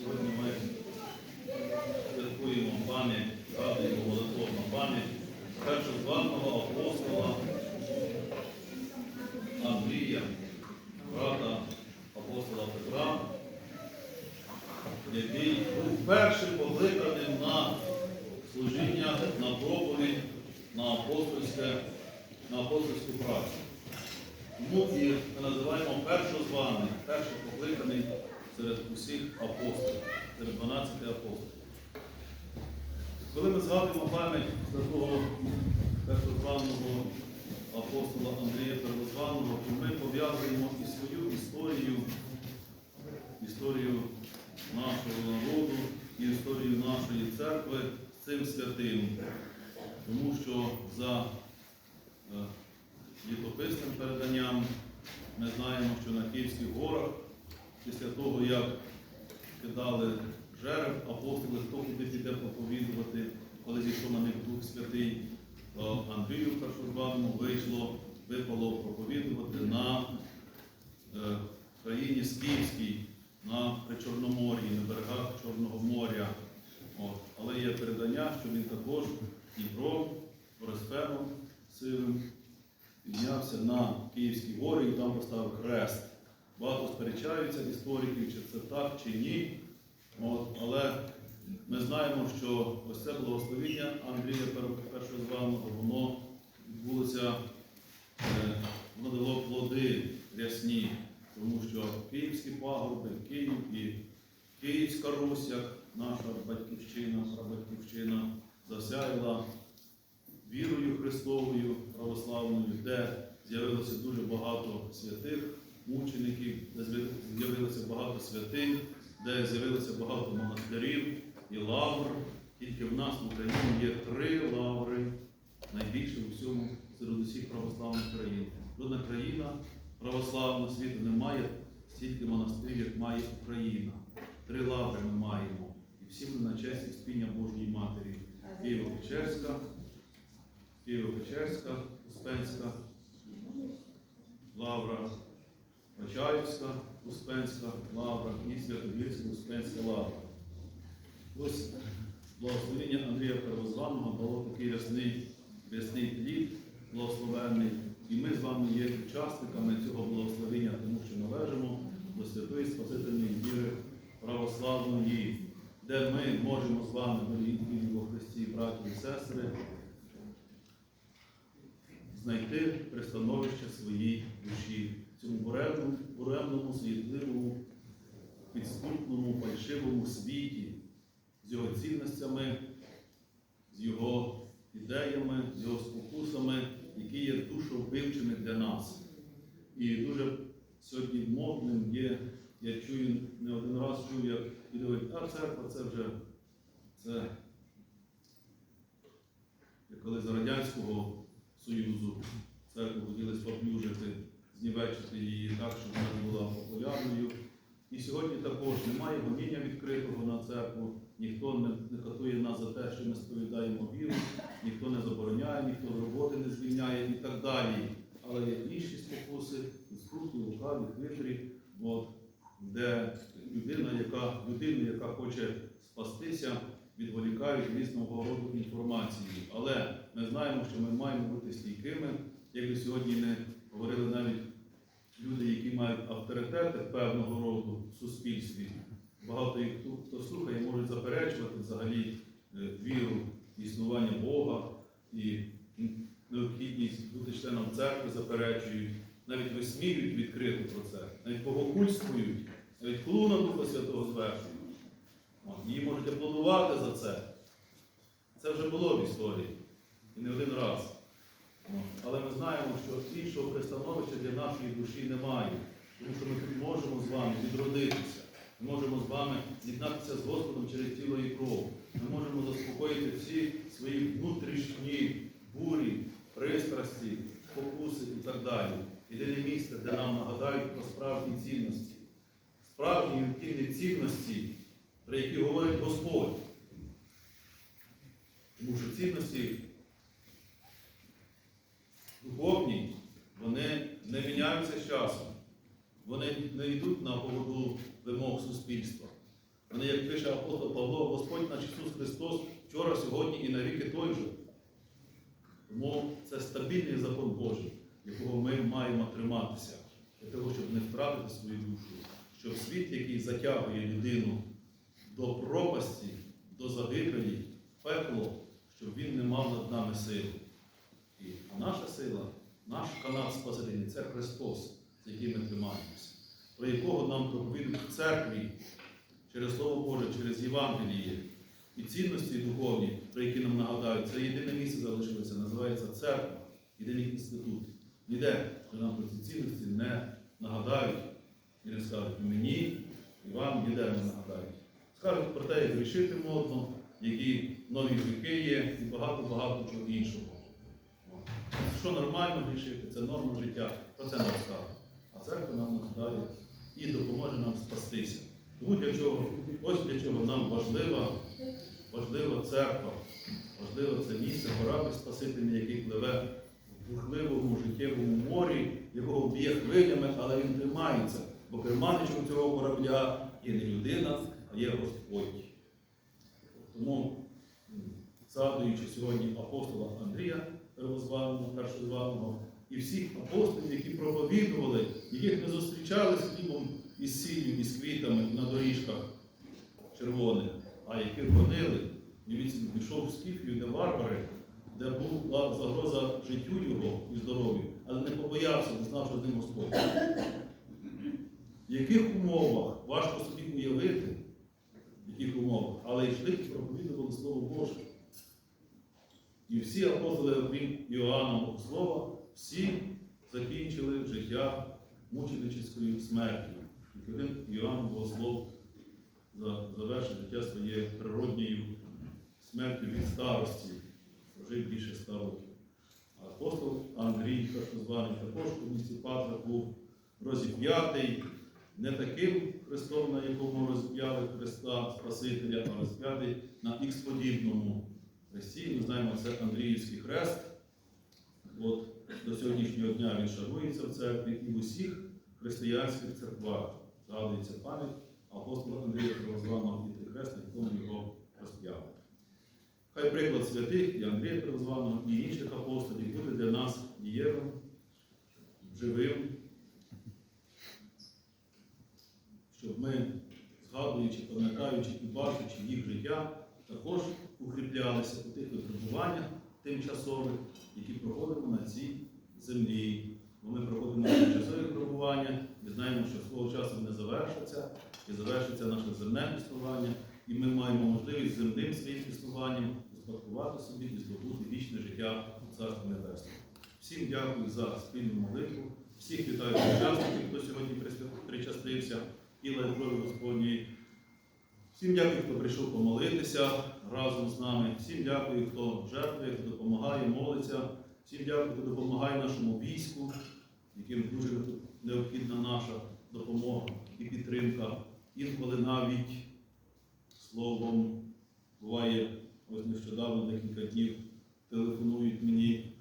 Сьогодні ми святкуємо пам'ять, згадуємо молитовну пам'ять першозваного апостола Андрія, брата апостола Петра, який був першим покликаним на служіння, на проповідь, на апостольське, на апостольську працю. Тому і ми називаємо першозваний, перший покликаний серед усіх апостолів, серед 12 апостолів. Коли ми згадуємо пам'ять такого першозваного апостола Андрія Первозваного, то ми пов'язуємо і свою історію, історію нашого народу і історію нашої церкви з цим святим. Тому що за е, літописним переданням ми знаємо, що на Київських горах, після того, як кидали жереб, апостоли, хто куди піде проповідувати, коли зійшов на них Дух Святий, Андрію Першозваному вийшло, випало проповідувати на е, країні Скіфській, на Причорномор'ї, на берегах Чорного моря. От. Але є передання, що він також Дніпром, Борисфеном силим піднявся на Київські гори і там поставив хрест. Багато сперечаються істориків, чи це так, чи ні. От, але ми знаємо, що ось це благословіння Андрія Першозваного, воно відбулося, е, воно дало плоди рясні, тому що київські пагорби, Київ і Київська Русь, як наша батьківщина, прабатьківщина, засяяла вірою Христовою православною, де з'явилося дуже багато святих мучеників, де з'явилося багато святих, де з'явилося багато монастирів і лавр. Тільки в нас в Україні є три лаври, найбільше у всьому серед усіх православних країн. Жодна країна православного світу не має стільки монастирів, як має Україна. Три лаври ми маємо. І всі ми на честь спіння Божої Матері. Києво-Печерська, Києво-Печерська, Успенська, Лавра, Почаївська, Успенська, Лавра і Святогірська, Успенська Лавра. Ось благословення Андрія Первозваного дало такий рясний, рясний плід, благословенний. І ми з вами є учасниками цього благословення, тому що належимо до святої Спасительної віри православної, де ми можемо з вами, Христі, браті і сестри, знайти пристановище своїй душі в цьому буремному, буремному, світливому, підступному, фальшивому світі з його цінностями, з його ідеями, з його спокусами, які є душовбивчими для нас. І дуже сьогодні модним є, я чую, не один раз чув, як люди говорять, а церква це вже це коли за Радянського Союзу церкву хотіли споплюжити, знівечити її так, щоб вона була популярною. І сьогодні також немає гоніння відкритого на церкву, ніхто не, не катує нас за те, що ми сповідаємо віру, ніхто не забороняє, ніхто роботи не звільняє і так далі. Але є інші спокуси, скрутні, лукаві, хитрі, от, де людина, яка, людину, яка хоче спастися, відволікають різного роду інформації. Але ми знаємо, що ми маємо бути стійкими, як би сьогодні не говорили навіть люди, які мають авторитети певного роду в суспільстві. Багато їх хто, слухає, можуть заперечувати взагалі е, віру, існування Бога і необхідність бути членом церкви заперечують, навіть висміюють відкрито про це, навіть богокульствують, навіть хулу на Духа Святого звершують. Її можуть аплодувати за це. Це вже було в історії. І не один раз. Але ми знаємо, що іншого пристановища для нашої душі немає. Тому що ми можемо з вами відродитися. Ми можемо з вами з'єднатися з Господом через тіло і кров. Ми можемо заспокоїти всі свої внутрішні бурі, пристрасті, спокуси і так далі. Єдине місце, де нам нагадають про справжні цінності. Справжні необхідні цінності, про які говорить Господь. Тому що цінності духовні, вони не міняються з часом. Вони не йдуть на поводу вимог суспільства. Вони, як пише апостол Павло, Господь наш Ісус Христос вчора, сьогодні і навіки той же. Тому це стабільний закон Божий, якого ми маємо триматися, для того, щоб не втратити свою душу, щоб світ, який затягує людину до пропасті, до загибелі, пекло, щоб він не мав над нами сили. І наша сила, наш канат Спасительний це Христос, з яким ми тримаємося, про якого нам проповідують в церкві через Слово Боже, через Євангеліє. І цінності духовні, про які нам нагадають, це єдине місце залишилося, називається церква, єдиний інститут. Ніде нам про ці цінності не нагадають і не скажуть мені, і вам ніде не нагадають. Скажуть про те, як грішити модно, які нові гріхи є і багато-багато чого іншого. Що нормально грішити, це норма життя, про це нам скажуть. А церква нам нагадає і допоможе нам спастися. Тому для чого, ось для чого нам важлива, важлива церква, важливе це місце, корабль спасительний, який пливе в бурхливому життєвому морі, якого б'є хвилями, але він тримається. Бо керманичем цього корабля є не людина, а є Господь. Тому, згадуючи сьогодні апостола Андрія Первозваного, першозваного, і всіх апостолів, які проповідували, яких ми зустрічали з хлібом і з сіллю, і з квітами на доріжках червоних, а яких гонили, і він пішов в Скіфію, де варвари, де була загроза життю його і здоров'ю, але не побоявся, не знав, що з ним Господь. В яких умовах важко собі уявити, в яких умовах, але йшли і проповідували Слово Боже. І всі апостоли, окрім Іоанна Богослова, всі закінчили життя мученическою смертю. Іоанн Богослов завершив життя своє природньою смертю від старості, прожив більше ста років. А апостол Андрій, першозваний, також у місті Патра був розіп'ятий не таким Христом, на якому розп'яли Христа Спасителя, а розп'ятий на ікс-подібному хресті. Ми знаємо, це Андріївський хрест. От до сьогоднішнього дня він шанується в церкві і в усіх християнських церквах згадується пам'ять апостола Андрія Первозваного і хрест, на якому його розп'яли. Хай приклад святих і Андрія Первозваного, і інших апостолів буде для нас дієвим, живим, щоб ми, згадуючи, пам'ятаючи і бачачи їх життя, також укріплялися у тих випробуваннях тимчасових, які проходимо на цій землі. Бо ми проходимо тимчасові випробування, ми знаємо, що свого часу вони завершаться, і завершиться наше земне піснування, і ми маємо можливість земним своїм піснуванням успадкувати собі і здобути вічне життя у Царстві Небесному. Всім дякую за спільну молитву, всіх вітаю учасників, хто сьогодні причастився тіла і крові Господньої. Всім дякую, хто прийшов помолитися разом з нами. Всім дякую, хто жертвує, хто допомагає, молиться. Всім дякую, хто допомагає нашому війську, яким дуже необхідна наша допомога і підтримка. Інколи навіть словом буває, ось нещодавно декілька днів телефонують мені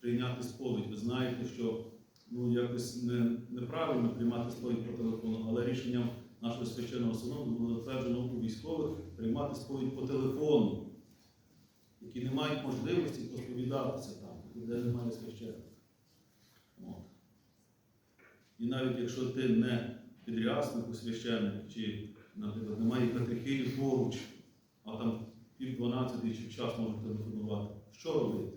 прийняти сповідь. Ви знаєте, що ну, якось не, неправильно приймати сповідь по телефону, але рішенням нашого священного синоду було затверджено у військових приймати сповідь по телефону, які не мають можливості посповідатися там, де немає священника. І навіть якщо ти не підрясник у священник, чи, наприклад, немає катехилів поруч, а там пів дванадцятий чи час може телефонувати, що робити?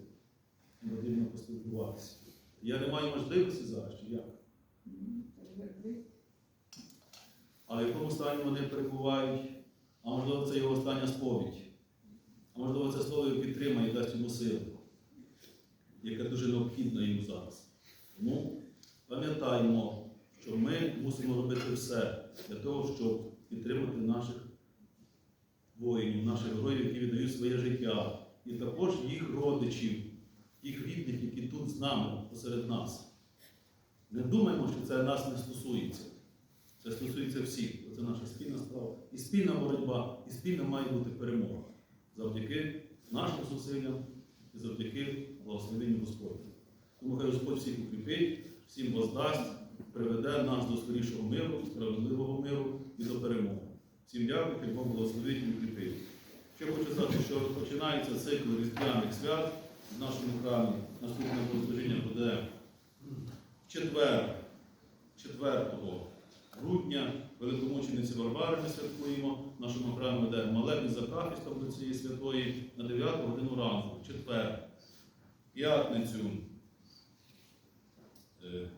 Потрібно поспілкуватися. Я не маю можливості зараз, чи як? А в якому стані вони перебувають? А можливо, це його остання сповідь. А можливо, це слово підтримає і дасть йому силу, яка дуже необхідна йому зараз. Тому пам'ятаємо, що ми мусимо робити все для того, щоб підтримати наших воїнів, наших героїв, які віддають своє життя, і також їх родичів, їх рідних, які тут з нами, посеред нас. Не думаємо, що це нас не стосується. Це стосується всіх. Це наша спільна справа. І спільна боротьба, і спільна має бути перемога. Завдяки нашим зусиллям і завдяки благословенню Господню. Тому хай Господь всіх укріпить, всім воздасть, приведе нас до скорішого миру, справедливого миру і до перемоги. Всім дякую, хай Бог благословить і укріпить. Ще хочу сказати, що розпочинається цикл різдвяних свят в нашому храмі. Наступне богослужіння буде в четвер, 4 грудня, великомучениці Варвари ми святкуємо. В нашому храмі буде молебень за прахистом до цієї святої на 9 годину ранку, четвер, п'ятницю. е,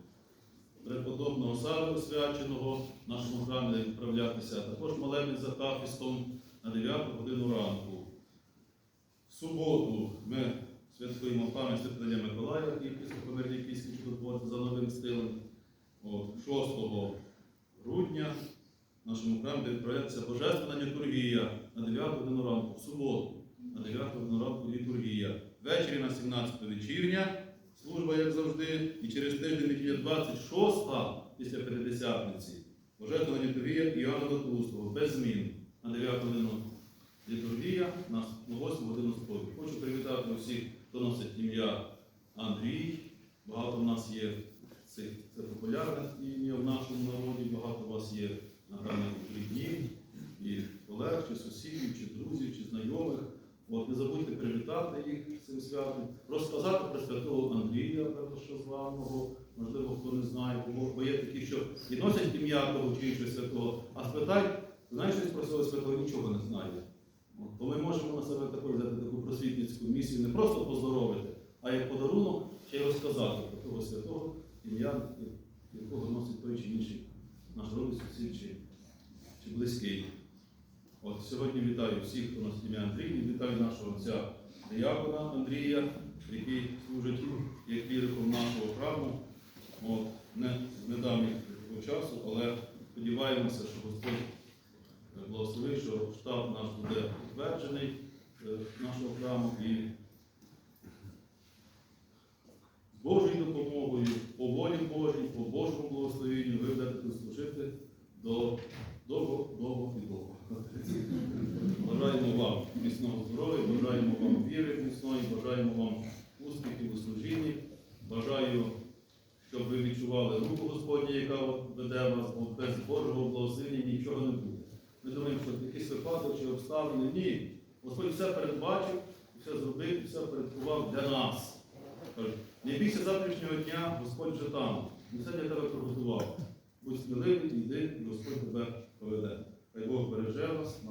Преподобного Саву свяченого в нашому храмі відправлятися. Також молебень за прахистом на 9 годину ранку. В суботу ми святкуємо пам'ять святителя Миколая, який померлі пісні чудотворці за новим стилем. 6 грудня в нашому храмі буде відправлятися Божественна літургія на 9 годину ранку, в суботу, на 9 годину ранку літургія. Ввечері на 17 вечірня, служба, як завжди, і через тиждень неділя 26 після П'ятидесятниці. Божественна літургія Іоанна Златоустого, без змін на 9 годину літургія на 8 годину сповідь. Хочу привітати усіх, хто носить ім'я Андрій. Багато в нас є цих це популярне ім'я в нашому народі, багато у вас є напевно рідні, і колег, чи сусідів, чи друзів, чи знайомих. От, не забудьте привітати розказати про святого Андрія, першославного, можливо, хто не знає, бо є такі, що і носять ім'я того чи іншого святого, а спитай, знаєш щось про цього святого, нічого не знає. От, То ми можемо на себе також взяти таку просвітницьку місію, не просто поздоровити, а як подарунок ще й розказати про того святого ім'я, якого носить той чи інший наш родич, сусід чи, чи близький. От сьогодні вітаю всіх, хто носить ім'я Андрій, і вітаю нашого отця диякона Андрія, який служить як кліриком нашого храму. От, не з недавніх часу, але сподіваємося, що Господь благословить, що штаб наш буде утверджений е, нашого храму і з Божою допомогою, по волі Божій, по Божому благословенню ви будете тут служити до довго, довго і довго. Бажаємо вам міцного здоров'я, бажаємо вам віри міцної, бажаємо вам успіхів у служінні. Бажаю, щоб ви відчували руку Господню, яка веде вас, бо без Божого благословення нічого не буде. Ми думаємо, що якийсь випадок чи обставини. Ні. Господь все передбачив, все зробив, все передкував для нас. Не бійся завтрашнього дня, Господь вже там. Він все для тебе приготував. Будь сміливий, йди, і Господь тебе поведе. Хай Бог береже вас